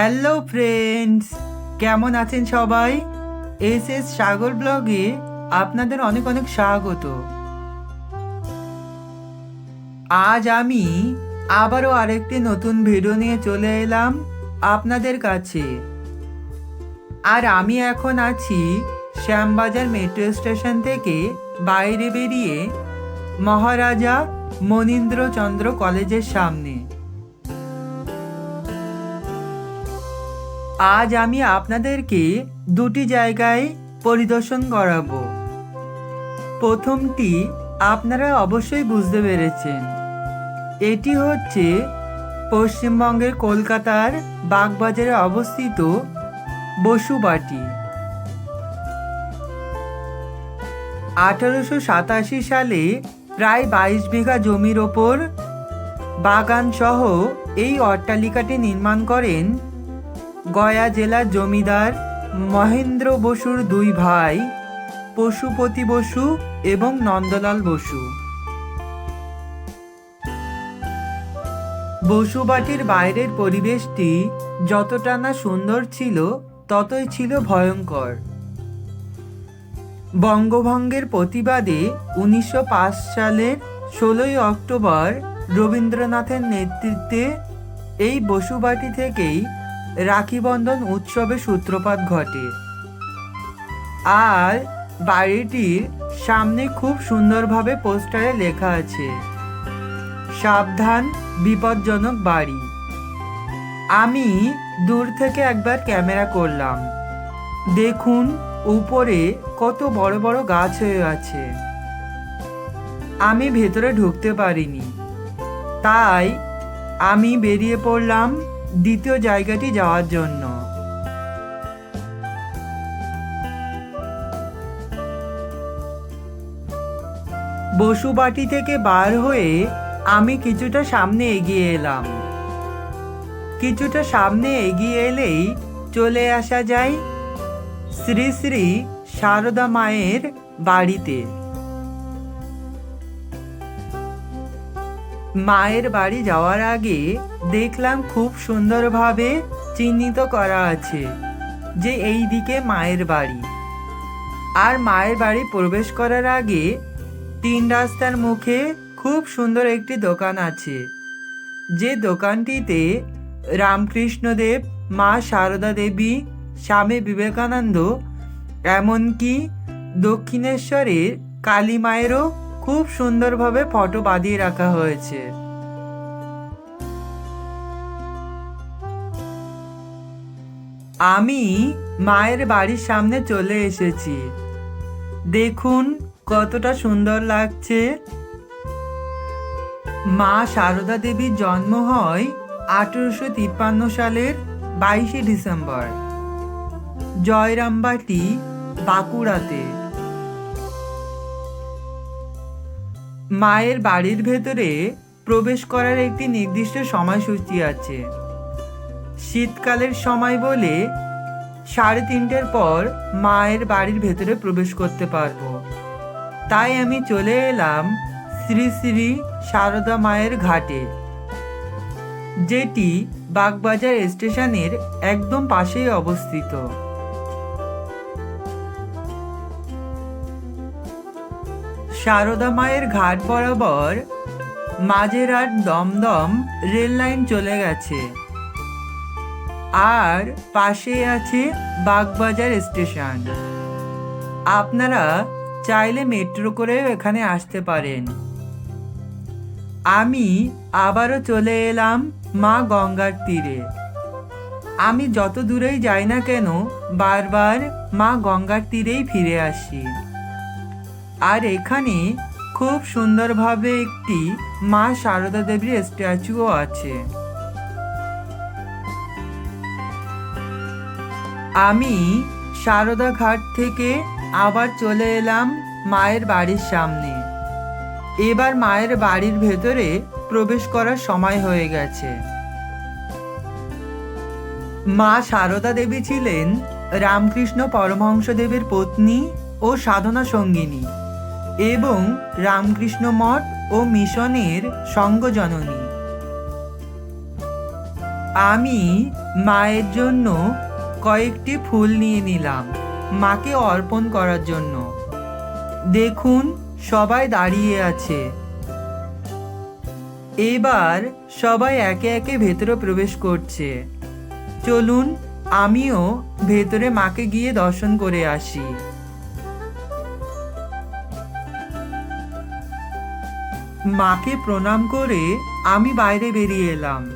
Hello friends কেমন আছেন সবাই? এস এস সাগর ব্লগে আপনাদের অনেক অনেক স্বাগত। আজ আমি আবারও আরেকটি নতুন ভিডিও নিয়ে চলে এলাম আপনাদের কাছে। আর আমি এখন আছি শ্যামবাজার মেট্রো স্টেশন থেকে বাইরে বেরিয়ে মহারাজা মনীন্দ্রচন্দ্র কলেজের সামনে। আজ আমি আপনাদেরকে দুটি জায়গায় পরিদর্শন করাবো। প্রথমটি আপনারা অবশ্যই বুঝতে পেরেছেন। এটি হচ্ছে পশ্চিমবঙ্গের কলকাতার বাগবাজারে অবস্থিত বসুবাটি আঠারোশো সাতাশি সালে প্রায় বাইশ বিঘা জমির ওপর বাগান সহ এই অট্টালিকাটি নির্মাণ করেন গয়া জেলার জমিদার মহেন্দ্র বসুর দুই ভাই, পশুপতি বসু এবং নন্দলাল বসু। বসুবাটির বাইরের পরিবেশটি যতটা না সুন্দর ছিল, ততই ছিল ভয়ঙ্কর। বঙ্গভঙ্গের প্রতিবাদে উনিশশো পাঁচ সালের ষোলোই অক্টোবর রবীন্দ্রনাথের নেতৃত্বে এই বসুবাটি থেকেই রাখি বন্ধন সূত্রপাত ঘটে। আর বাড়িটির সামনে খুব সুন্দরভাবে পোস্টারে লেখা আছে, সাবধান, বিপজ্জনক বাড়ি। আমি দূর থেকে একবার ক্যামেরা করলাম। দেখুন, উপরে কত বড় বড় গাছ হয়ে আছে। আমি ভেতরে ঢুকতে পারিনি। তাই আমি বেরিয়ে পড়লাম দ্বিতীয় জায়গাটি যাওয়ার জন্য। বসুবাটি থেকে বার হয়ে আমি কিছুটা সামনে এগিয়ে এলাম। কিছুটা সামনে এগিয়ে এলেই চলে আসা যায় শ্রী শ্রী সারদা মায়ের বাড়িতে। মায়ের বাড়ি যাওয়ার আগে দেখলাম খুব সুন্দরভাবে চিহ্নিত করা আছে যে এই দিকে মায়ের বাড়ি। আর মায়ের বাড়ি প্রবেশ করার আগে তিন রাস্তার মুখে খুব সুন্দর একটি দোকান আছে, যে দোকানটিতে রামকৃষ্ণদেব, মা সারদা দেবী স্বামী বিবেকানন্দ, এমনকি দক্ষিণেশ্বরের কালী মায়েরও খুব সুন্দরভাবে ফটো বাঁধিয়ে রাখা হয়েছে। আমি মায়ের বাড়ির সামনে চলে এসেছি। দেখুন কতটা সুন্দর লাগছে। মা সারদা দেবীর জন্ম হয় আঠেরোশো তিপ্পান্ন সালের বাইশে ডিসেম্বর। জয়রামবাটি বাঁকুড়াতে। মায়ের বাড়ির ভেতরে প্রবেশ করার একটি নির্দিষ্ট সময়সূচি আছে। শীতকালের সময় বলে সাড়ে তিনটের পর মায়ের বাড়ির ভেতরে প্রবেশ করতে পারব। তাই আমি চলে এলাম শ্রী শ্রী সারদা মায়ের ঘাটে, যেটি বাগবাজার স্টেশনের একদম পাশেই অবস্থিত। সারদা মায়ের ঘাট বরাবর মাঝেরহাট দমদম রেল লাইন চলে গেছে। আর পাশে আছে বাগবাজার স্টেশন। আপনারা চাইলে মেট্রো করেও এখানে আসতে পারেন। আমি আবারও চলে এলাম মা গঙ্গার তীরে। আমি যত দূরেই যাই না কেন বারবার মা গঙ্গার তীরেই ফিরে আসি। আর এখানে খুব সুন্দরভাবে একটি মা সারদা দেবীর স্ট্যাচুও আছে। আমি সারদা ঘাট থেকে আবার চলে এলাম মায়ের বাড়ির সামনে। এবার মায়ের বাড়ির ভেতরে প্রবেশ করার সময় হয়ে গেছে। মা সারদা দেবী ছিলেন রামকৃষ্ণ পরমহংস দেবের পত্নী ও সাধনা সঙ্গিনী। এবং রামকৃষ্ণ মঠ ও মিশনের সঙ্গজননী। আমি মায়ের জন্য কয়েকটি ফুল নিয়ে নিলাম, মাকে অর্পণ করার জন্য। দেখুন, সবাই দাঁড়িয়ে আছে। এবার সবাই একে একে ভেতরে প্রবেশ করছে। চলুন, আমিও ভেতরে মাকে গিয়ে দর্শন করে আসি। মাকে প্রণাম করে আমি বাইরে বেরিয়ে এলাম।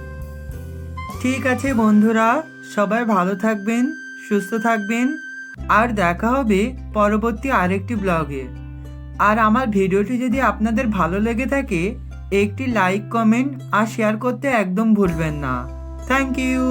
ঠিক আছে বন্ধুরা, সবাই ভালো থাকবেন, সুস্থ থাকবেন, আর দেখা হবে পরবর্তী আরেকটি ব্লগে। আর আমার ভিডিওটি যদি আপনাদের ভালো লেগে থাকে, একটি লাইক, কমেন্ট আর শেয়ার করতে একদম ভুলবেন না। Thank you.